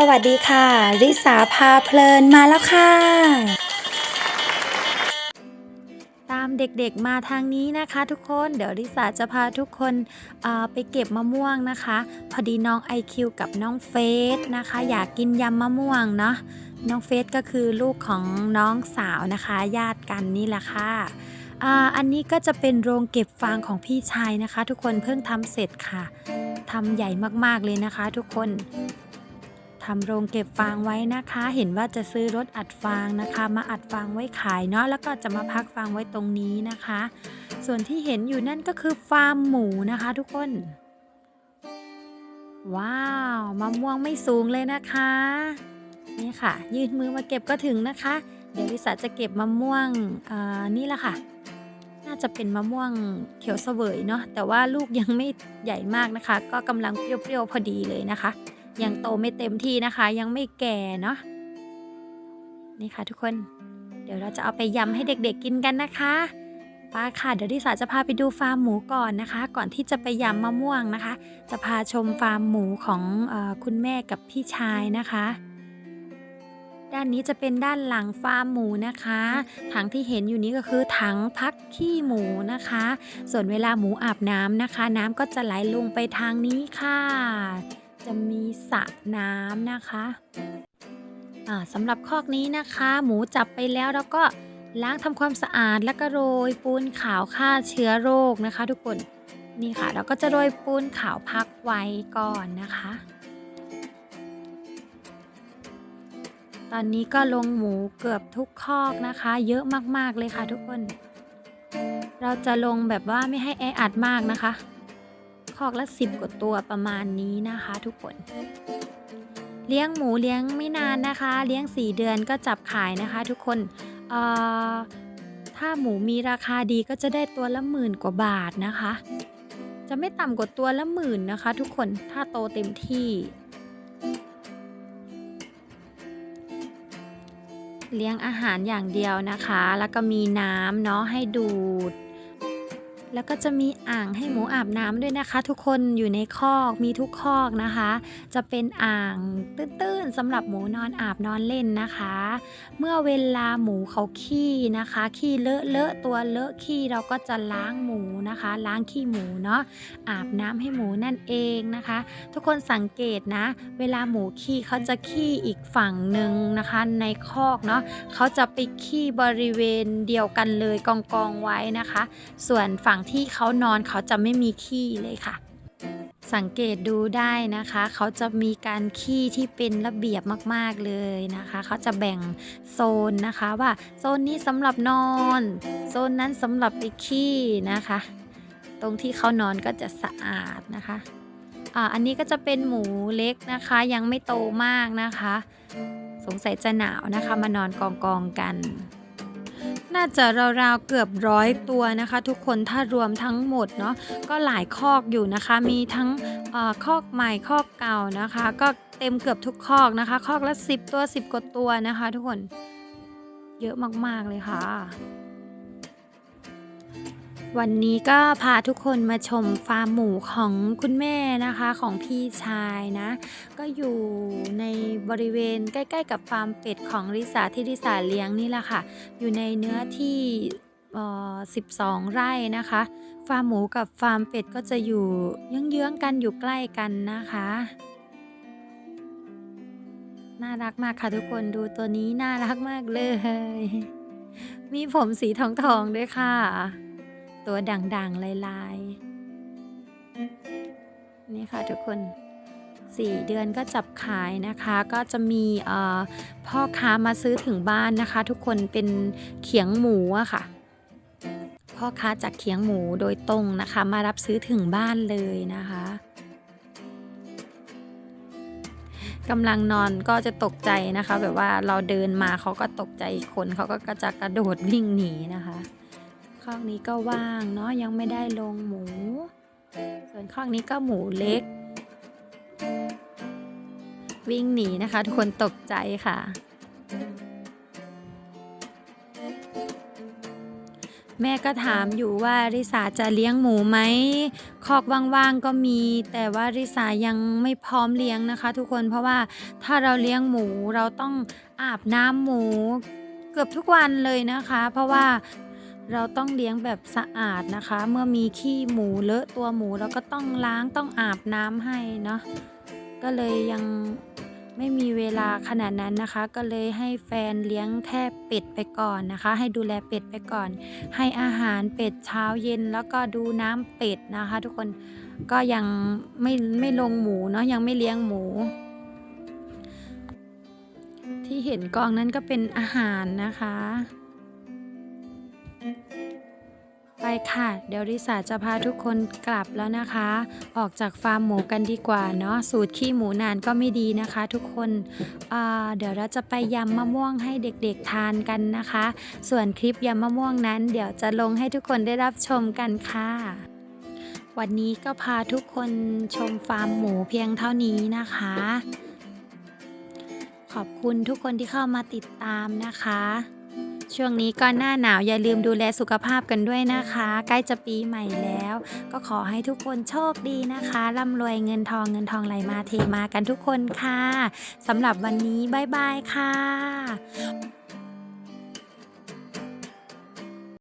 สวัสดีค่ะ ริสาพาเพลินมาแล้วค่ะ ตามเด็กๆมาทางนี้นะคะทุกคน เดี๋ยวริสาจะพาทุกคนไปเก็บมะม่วงนะคะ พอดีน้องไอคิวกับน้องเฟสนะคะ อยากกินยำมะม่วงเนาะ น้องเฟสก็คือลูกของน้องสาวนะคะ ญาติกันนี่แหละค่ะอ่าอันนี้ก็จะเป็นโรงเก็บฟางของพี่ชายนะคะ ทุกคนเพิ่งทำเสร็จค่ะทำใหญ่มากๆเลยนะคะ ทุกคน ทำโรงเก็บฟางไว้นะคะ เห็นว่าจะซื้อรถอัดฟางนะคะ มาอัดฟางไว้ขายเนาะแล้วก็จะมาพักฟางไว้ตรงนี้นะคะ ส่วนที่เห็นอยู่นั่นก็คือฟาร์มหมูนะคะทุกคน ว้าวมะม่วงไม่สูงเลยนะคะ นี่ค่ะ ยื่นมือมาเก็บก็ถึงนะคะ เดี๋ยววิสาจะเก็บมะม่วงอ่านี่แหละค่ะน่าจะเป็นมะม่วงเขียวเสวยเนาะแต่ว่าลูกยังไม่ใหญ่มากนะคะ ก็กำลังเปรี้ยวๆพอดีเลยนะคะ ยังโตไม่เต็มที่นะคะ ยังไม่แก่เนาะนี่ค่ะทุกคน เดี๋ยวเราจะเอาไปยำให้เด็กๆกินกันนะคะป้าค่ะเดี๋ยวดิสาจะพาไปดูฟาร์มหมูก่อนนะคะ ก่อนที่จะไปยำมะม่วงนะคะ จะพาชมฟาร์มหมูของอคุณแม่กับพี่ชายนะคะ ด้านนี้จะเป็นด้านหลังฟาร์มหมูนะคะถังที่เห็นอยู่นี้ก็คือถังพักขี้หมูนะคะ ส่วนเวลาหมูอาบน้ำนะคะ น้ำก็จะไหลลงไปทางนี้ค่ะ จะมีสระน้ำนะคะอ่าสำหรับคอกนี้นะคะ หมูจับไปแล้วแล้วก็ล้างทำความสะอาดแล้วก็โรยปูนขาวฆ่าเชื้อโรคนะคะ ทุกคนนี่ค่ะ เราก็จะโรยปูนขาวพักไว้ก่อนนะคะ ตอนนี้ก็ลงหมูเกือบทุกคอกนะคะ เยอะมากๆเลยค่ะทุกคน เราจะลงแบบว่าไม่ให้แออัดมากนะคะ คอกละสิบกว่าตัวประมาณนี้นะคะทุกคน เลี้ยงหมูเลี้ยงไม่นานนะคะ เลี้ยง 4 เดือนก็จับขายนะคะทุกคนถ้าหมูมีราคาดีก็จะได้ตัวละหมื่นกว่าบาทนะคะ จะไม่ต่ำกว่าตัวละหมื่นนะคะ ทุกคนถ้าโตเต็มที่เลี้ยงอาหารอย่างเดียวนะคะ แล้วก็มีน้ำเนาะให้ดูด แล้วก็จะมีอ่างให้หมูอาบน้ำด้วยนะคะ ทุกคนอยู่ในคอกมีทุกคอกนะคะ จะเป็นอ่างตื้นๆสำหรับหมูนอนอาบนอนเล่นนะคะ เมื่อเวลาหมูเขาขี้นะคะ ขี้เลอะเลอะตัวเลอะขี้เราก็จะล้างหมูนะคะ ล้างขี้หมูเนาะอาบน้ำให้หมูนั่นเองนะคะ ทุกคนสังเกตนะ เวลาหมูขี้เขาจะขี้อีกฝั่งหนึ่งนะคะ ในคอกเนาะเขาจะไปขี้บริเวณเดียวกันเลยกองกองๆไว้นะคะ ส่วนฝั่งที่เขานอนเขาจะไม่มีขี้เลยค่ะ สังเกตดูได้นะคะ เขาจะมีการขี้ที่เป็นระเบียบมากๆเลยนะคะ เขาจะแบ่งโซนนะคะว่าโซนนี้สำหรับนอน โซนนั้นสำหรับไปขี้นะคะ ตรงที่เขานอนก็จะสะอาดนะคะอ่าอันนี้ก็จะเป็นหมูเล็กนะคะ ยังไม่โตมากนะคะ สงสัยจะหนาวนะคะ มานอนกองกองๆกัน น่าจะราวๆเกือบร้อยตัวนะคะ ทุกคนถ้ารวมทั้งหมดเนาะก็หลายคอกอยู่นะคะ มีทั้งอคอกใหม่คอกเก่านะคะ ก็เต็มเกือบทุกคอกนะคะ คอกละ 10 ตัว 10กว่าตัวนะคะ ทุกคนเยอะมากๆเลยค่ะ วันนี้ก็พาทุกคนมาชมฟาร์มหมูของคุณแม่นะคะของพี่ชายนะ ก็อยู่ในบริเวณใกล้ ๆ กับฟาร์มเป็ดของริสาที่ริสาเลี้ยงนี่แหละค่ะ อยู่ในเนื้อที่เอ่อ12 ไร่นะคะ ฟาร์มหมูกับฟาร์มเป็ดก็จะอยู่เยื้องๆกันอยู่ใกล้กันนะคะน่ารักมากค่ะทุกคนดูตัวนี้น่ารักมากเลย มีผมสีทองๆด้วยค่ะ ตัวด่างๆ ลายๆ นี่ค่ะทุกคน 4 เดือนก็จับขายนะคะ ก็จะมีพ่อค้ามาซื้อถึงบ้านนะคะ ทุกคนเป็นเขียงหมูอะค่ะ พ่อค้าจากเขียงหมูโดยตรงนะคะ มารับซื้อถึงบ้านเลยนะคะกำลังนอนก็จะตกใจนะคะ แบบว่าเราเดินมาเขาก็ตกใจคนเขาก็กระจะกระโดดวิ่งหนีนะคะ คอกนี้ก็ว่างเนาะยังไม่ได้ลงหมู ส่วนคอกนี้ก็หมูเล็ก วิ่งหนีนะคะ ทุกคนตกใจค่ะ แม่ก็ถามอยู่ว่าริสาจะเลี้ยงหมูไหมคอกว่างๆก็มี แต่ว่าริสายังไม่พร้อมเลี้ยงนะคะ ทุกคนเพราะว่าถ้าเราเลี้ยงหมูเราต้องอาบน้ำหมูเกือบทุกวันเลยนะคะ เพราะว่า เราต้องเลี้ยงแบบสะอาดนะคะ เมื่อมีขี้หมูเลอะตัวหมูเราก็ต้องล้างต้องอาบน้ำให้เนาะก็เลยยังไม่มีเวลาขนาดนั้นนะคะ ก็เลยให้แฟนเลี้ยงแค่เป็ดไปก่อนนะคะ ให้ดูแลเป็ดไปก่อน ให้อาหารเป็ดเช้าเย็นแล้วก็ดูน้ำเป็ดนะคะ ทุกคนก็ยังไม่ไม่ลงหมูเนาะยังไม่เลี้ยงหมู ที่เห็นกองนั้นก็เป็นอาหารนะคะ ไปค่ะ เดี๋ยวริสาจะพาทุกคนกลับแล้วนะคะ ออกจากฟาร์มหมูกันดีกว่าเนาะสูตรขี้หมูนานก็ไม่ดีนะคะ ทุกคนอ่าเดี๋ยวเราจะไปยำมะม่วงให้เด็กๆทานกันนะคะ ส่วนคลิปยำมะม่วงนั้น เดี๋ยวจะลงให้ทุกคนได้รับชมกันค่ะวันนี้ก็พาทุกคนชมฟาร์มหมูเพียงเท่านี้นะคะ ขอบคุณทุกคนที่เข้ามาติดตามนะคะ ช่วงนี้ก็หน้าหนาวอย่าลืมดูแลสุขภาพกันด้วยนะคะ ใกล้จะปีใหม่แล้ว ก็ขอให้ทุกคนโชคดีนะคะร่ำรวยเงินทองเงินทองไหลมาเทมากันทุกคนค่ะสำหรับวันนี้บ๊ายบายค่ะ